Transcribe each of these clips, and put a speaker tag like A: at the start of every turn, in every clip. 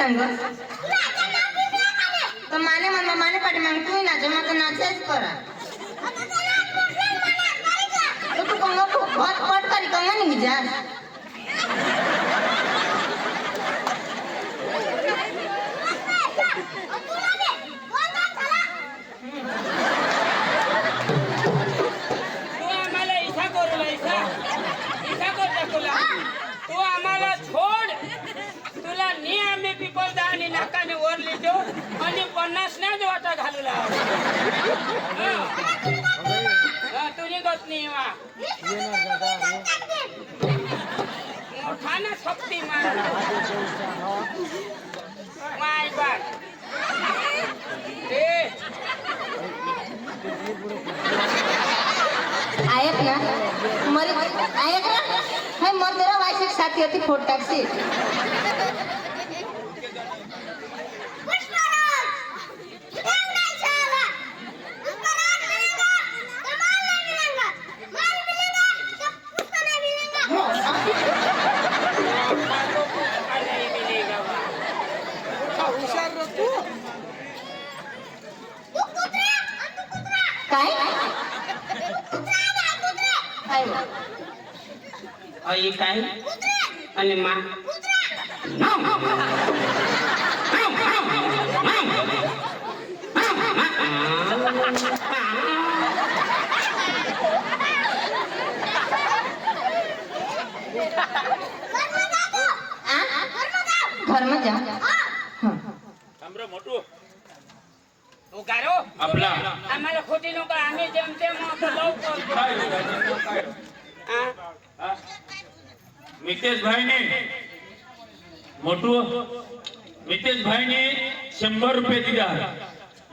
A: काय
B: सांग
A: तर माने म्हणा माने पाठी मग तू नाच मग तर नाचायच करा तर तू कंग भट भट करी कंग निघ जा
B: तू आम्हाला इसा करू इसा इसा कर दाखवला तू आम्हाला छोड तुला नी आम्ही पिपलदा वर लिहितो आणि पन्नास नाही वाटा घालू लाव तू निघत नाही वा. मोठा ना शक्ती मार माय बाप. ए.
A: ऐक ना मरी ऐक ना. हे मर तेरा वाईस साथी होती फोट टॅक्सी काय काय मग?
B: आई काय आणि मा
A: आ? घरमा जा हं.
B: तू गारो
C: आपला
B: आम्हाला खोटी नको आम्ही जेम तेम आपलं लवकर हा?
C: मितेश भाईने मोठू मितेश भाईने शंभर रुपये दिला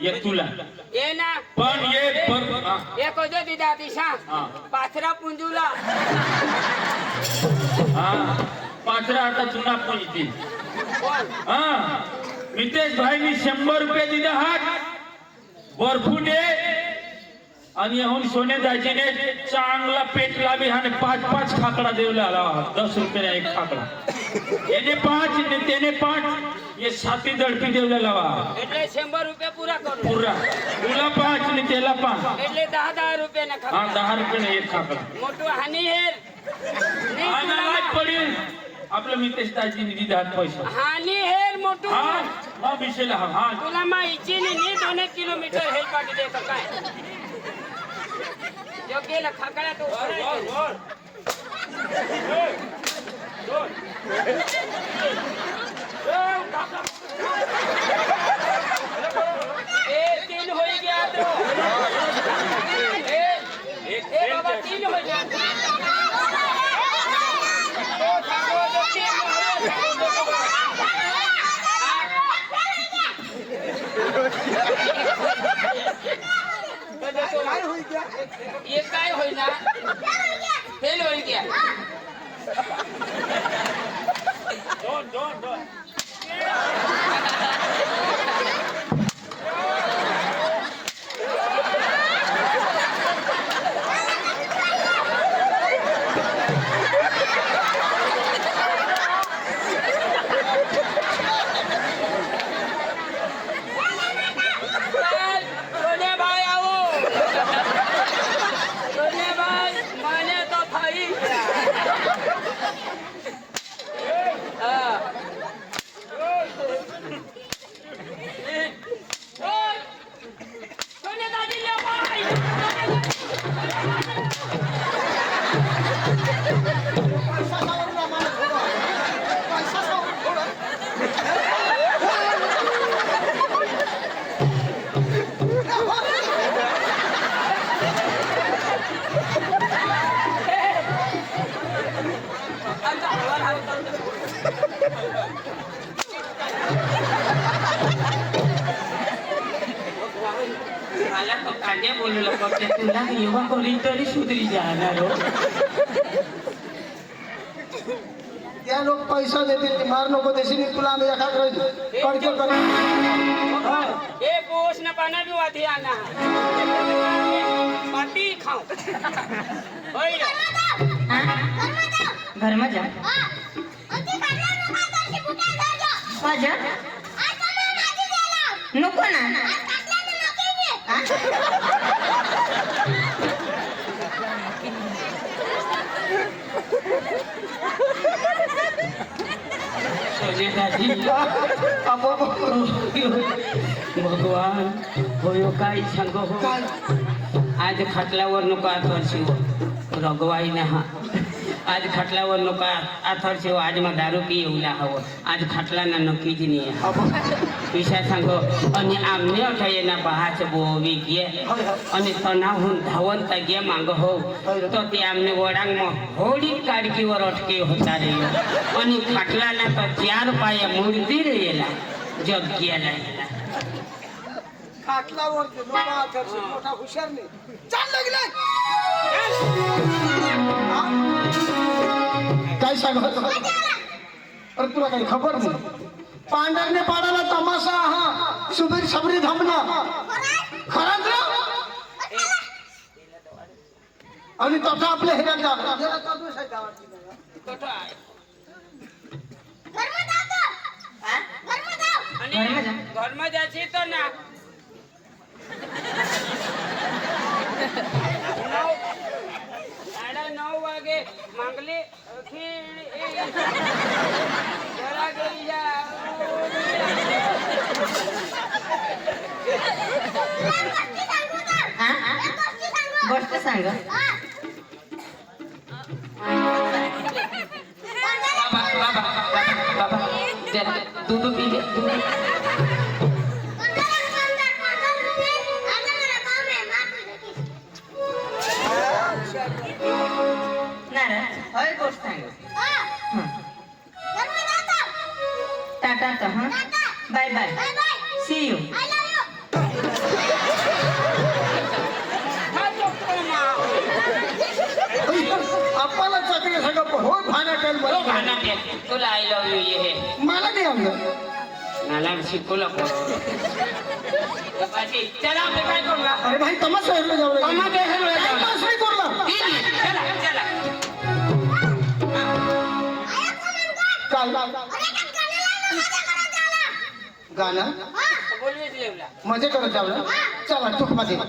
C: एक तुला.
B: ये ना.
C: पण ये पर हा.
B: एक होतो दिदा दिशा
C: हा.
B: पाथरा पुंजूला.
C: हा. पाचरा आता चुना पोचतील
B: कोण?
C: आणि अहून सोने दाजीने चांगला पेट लावी आणि पाच पाच खाकडा देवला आला. दस रुपयाला एक खाकडा. याने पाच त्याने पाच. हे साती दडपी देवला लावा.
B: એટલે शंभर રૂપિયા पुरा કરો.
C: पुरा तुला पाच आणि त्याला पाच.
B: एटले दहा दहा રૂપિયા ના
C: हा ખાવા દहा एक खाकडा.
B: મોટું હાની હેર નહીં अनालाच
C: पडेल आपलं मितेश दाजी निधी दहा पैसा
B: હાની હેર મોટું.
C: हा हा बिशेला हा हा
B: तुला माहिती नाही दोन किलोमीटर हे पाठी देतो काय યોગેલા ખકડા તો બોલ. બોલ બોલ. ये काय होईना? फेल होई दोन सोने કાંડે બોલેલો ફક્ત તુલા યુવકો રીતરી સુધરી જાનારો ત્યાં લોકો પૈસા દેतील માર
D: લોકો દેશી ની ગુલામ એકાદ કરજો કરે. એ પોષ ને પાના બી વાથી આના.
B: પાટી ખાઓ ઓય ઘરમાં જાઓ. ઘરમાં જાઓ. पाटी खाओ होय
A: घरमा जा माझ्या नको ना हा?
B: सोने दादी भगवान होयो काय सांग हो
D: काय
B: आज खटल्यावर नको આજ ખાટલાઓ લોકો આથર છે આજમાં દારૂ પી એવું ના હવો. આજ ખાટલાના નક્કી જ નહીં હવો. પૈસા સંગો અને આમ ન થાય એના બહાચ બોવી ગયે. અને તના હું ધાવન તગ્યા માંગો હોવ તો તે આમને વડાંગમાં હોડી કાઢકી વર અટકે હોતા રહ્યો. અને ખાટલાના તો ચાર પાયા મૂર્તિ રહેલા જગ્યા રહેલા
D: ખાટલાવરથી મોટા મોટા હુશિયાર નહીં. ચાલ લગી. काय सांगत अरे तुला काही खबर नाही? पांढरने पाडाला तमाशा हा. सुबीर सबरी थांबना खरंच आणि तसा
B: आपले
A: हे
B: घरमा जायची तर ना. लागे
A: मांगले गोष्ट सांग.
B: बाबा
A: बाबा बाबा दूध पिले टाटा हां बाय बाय सी यू
D: आपल्याला चाकरी सांगा
B: पण हो भाना आय लव्ह ये. हे
D: मला नाही जाऊ
B: तमाशा
D: काय? गाणं.
B: लेवला
D: मजे करत जाऊ चला
B: चुकमध्ये हो.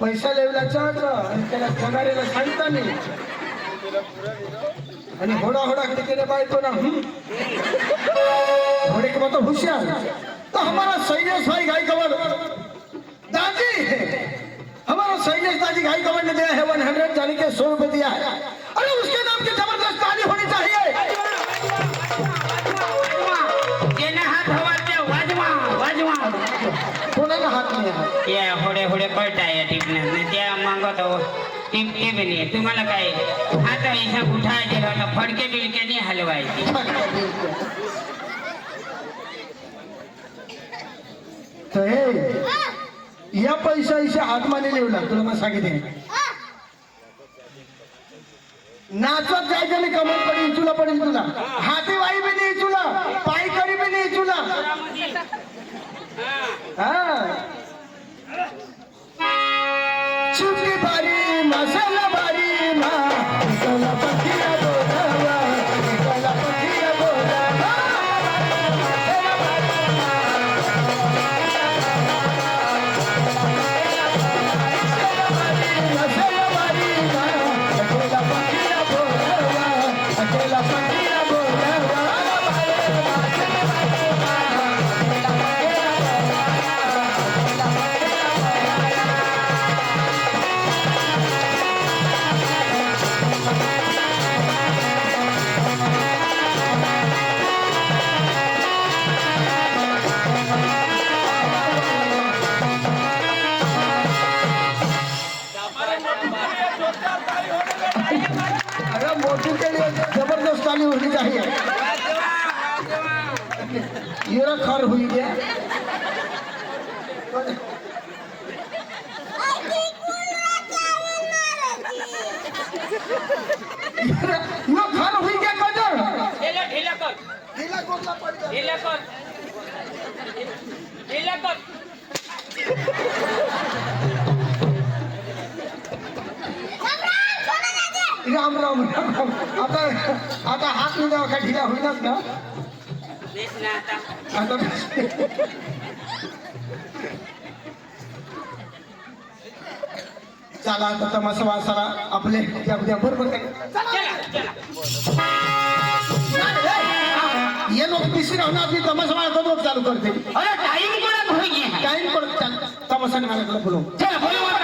D: पैसा लेवलाचा आणि त्याला पगारेला सांगता नाही आणि होडा होडा टिकेने बायको ना हम्म. घोड़े के मतलब होशियार तो हमारा शैलेश भाई गाय कवर दादी हमारा शैलेश दादी गाय कवर ने दिया है वन हंड्रेड जाने के सौ रुपए दिया है अरे उसके नाम की
B: या होडे होडे पळताय टिपण्यात त्या मागत टिप टिप नाही तुम्हाला काय? आता इथं उठायचे फडके बिडक्याने नाही हलवायचे.
D: तर हे या पैसा इशा हातमाने लिवला तुला मग सांगितले नाचत जायचं आणि कमल पडेल तुला पडेल तुला. हाती वाई बी नाही तुला पायकरी बी नाही तुला हा? द्यावा का? ढिला होईनाच ना
B: आता.
D: चला आता तमाशा वासाला आपले उद्या उद्या बरोबर ये लोक तिसरी होणार आपली तमाशा वाजवत चालू करते
B: अरे टाइम कोणा
D: टाइम पडत तमाशाने मला बोलव
B: चला बोलो